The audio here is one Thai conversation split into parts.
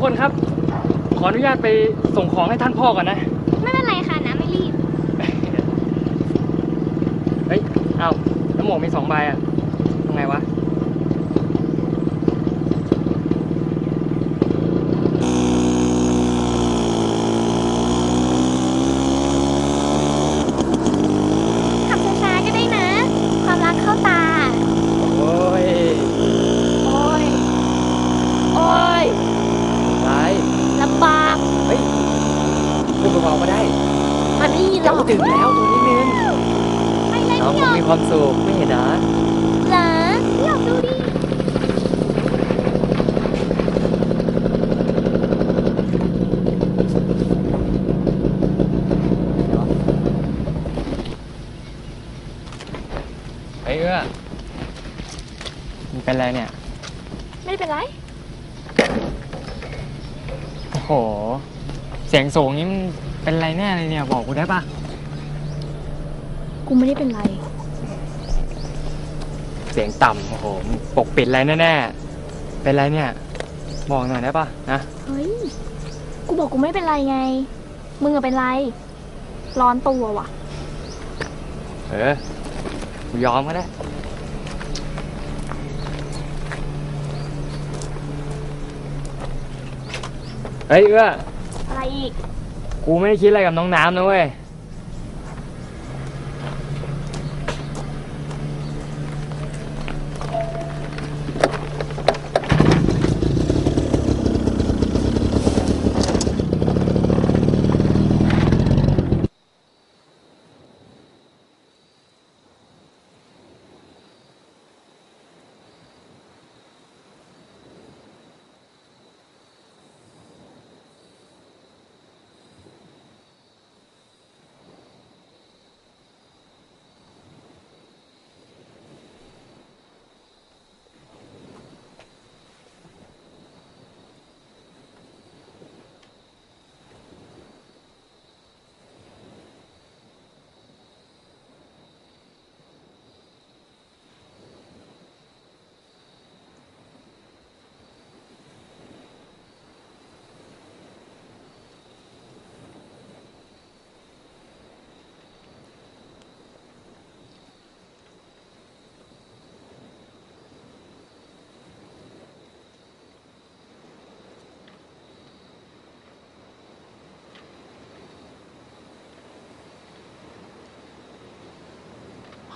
กคนครับ ขออนุญาตไปส่งของให้ท่านพ่อก่อนนะ ไม่เป็นไรค่ะนะไม่รีบ เฮ้ย เอาน้ำหมวกมีสองใบอะทำไงวะ ขับช้าๆก็ได้นะ ความรักเข้าตา โอ้ย โอ้ย โอ้ย ร้าย ลำบาก เฮ้ยพูดเบาๆก็ได้ มั นไม่ยินหรเดี๋ยอวกถึงแล้วตัวนี้นึงไปเลยน้องพี่คหยงกมีความสุขไม่เห็นนะเหรอพี่หยกดูดิเฮ้ยเอื้อมึงเป็นไรเนี่ย ไม่เป็นไร โอ้โห เสียงสูงนี่มัน เป็นไรแน่เลยเนี่ยบอกกูได้ปะกูไม่ได้เป็นไร เสียงต่ำโอ้โหมึงปกปิดอะไรแน่ๆเป็นไรเนี่ยบอกหน่อยได้ปะนะเฮ้ย กูบอกกูไม่เป็นไรไง มึงอะเป็นไร ร้อนตัวว่ะ เออกูยอมก็ได้เฮ้ยเอื้ออะไรอีก กูไม่ได้คิดอะไรกับน้องน้ำนะเว้ย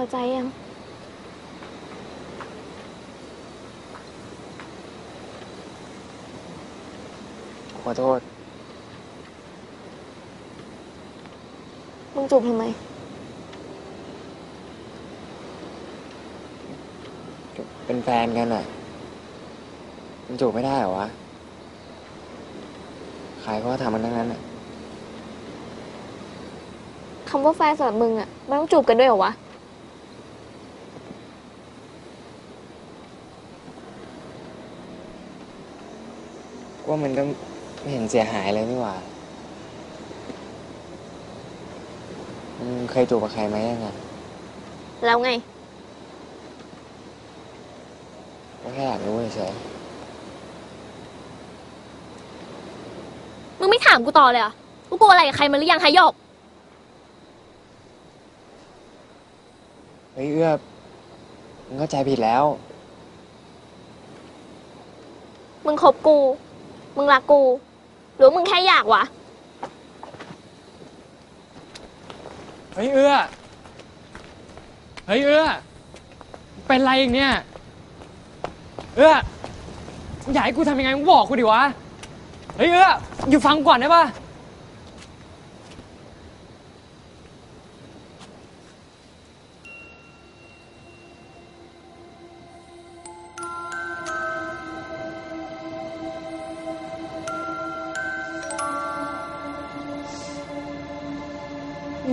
อใจยัง ขอโทษ มึงจูบทำไม เป็นแฟนกันอะ มันจูบไม่ได้เหรอวะ ใครก็ทำมันทั้งนั้นอะ คำว่าแฟนสำหรับมึงอะมันต้องจูบกันด้วยเหรอวะ ว่ามันก็ไม่เห็นเสียหายเลยนี่หว่ามึงเคยจูบกับใครไหมยังไงแล้วไง ก็แค่อยากรู้เฉยมึงไม่ถามกูต่อเลยเหรอะกูกลัวอะไรกับใครมาหรือยังคะหยก ๆเฮ้ยเอื้อมึงเข้าใจผิดแล้ว มึงคบกู มึงรักกู หรือมึงแค่อยากวะ เฮ้ยเอื้อ เฮ้ยเอื้อ เป็นไรอีกเนี่ย เอื้ออยากให้กูทำยังไงมึงบอกกูดิวะ เฮ้ยเอื้อ อยู่ฟังก่อนได้ปะ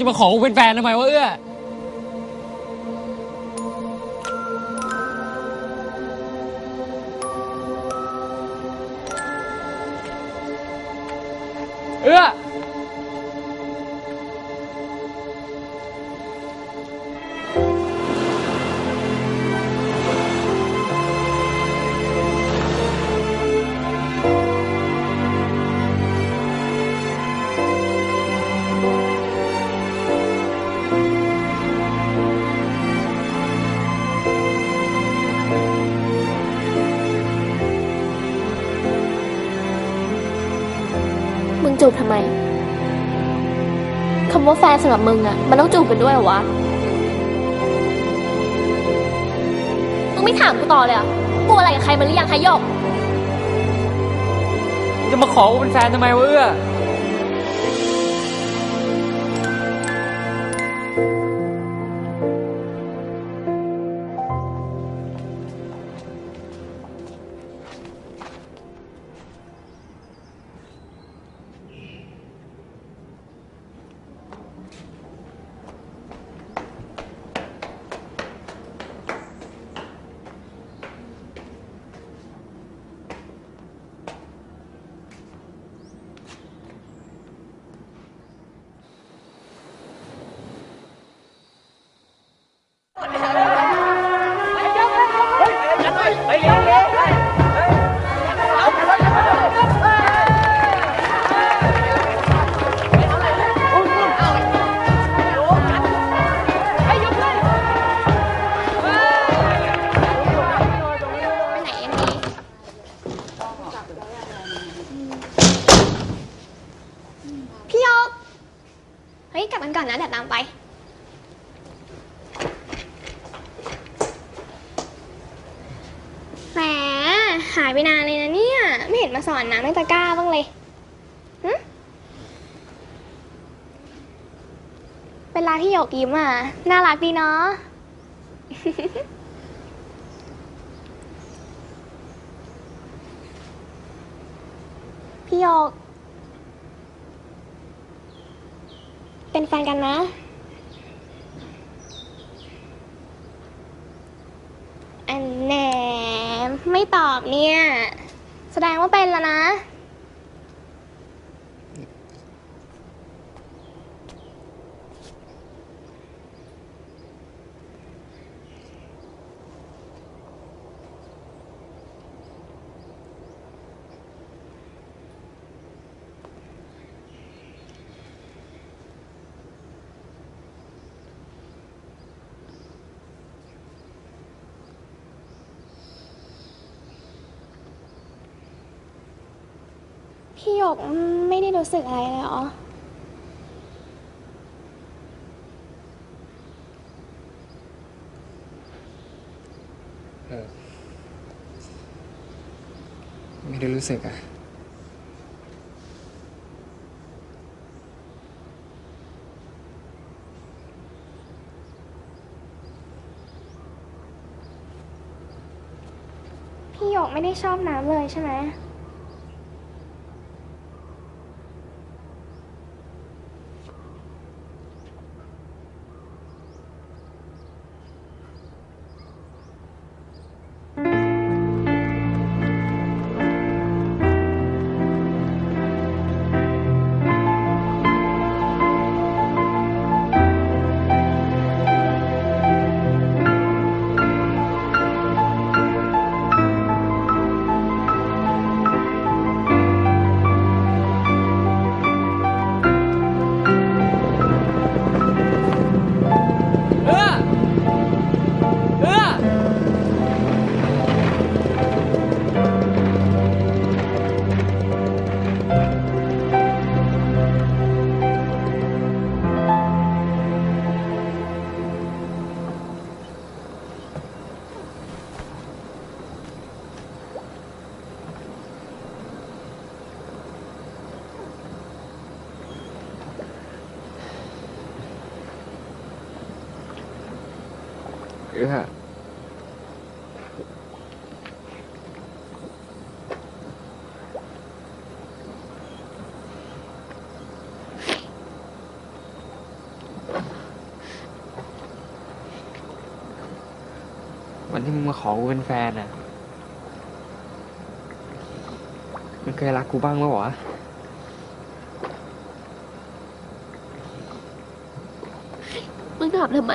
จะมาขอกูเป็นแฟนทำไมวะเอื้อ จูบทำไมคำว่าแฟนสำหรับมึงอะมันต้องจูบกันด้วยเหรอวะ มึงไม่ถามกูต่อเลยอะกูอะไรกับใครมาหรือยังคะหยก จะมาขอกูเป็นแฟนทำไมวะเอื้อ กลับกันก่อนนะเดี๋ยวตามไป แหม หายไปนานเลยนะเนี่ย ไม่เห็นมาสอนน้ำในตะกร้าบ้างเลยเป็นลาที่หยกยิ้มอะ น่ารักดีเนาะพี่หยก เป็นแฟนกันนะ อันแหนไม่ตอบเนี่ย แสดงว่าเป็นแล้วนะ พี่หยกไม่ได้รู้สึกอะไรเลยเหรอไม่ได้รู้สึกอะพี่หยกไม่ได้ชอบน้ำเลยใช่ไหม เอื้อวันที่มึงมาขอกูเป็นแฟนอะ มึงเคยรักกูบ้างไหมวะมึงถามทำไม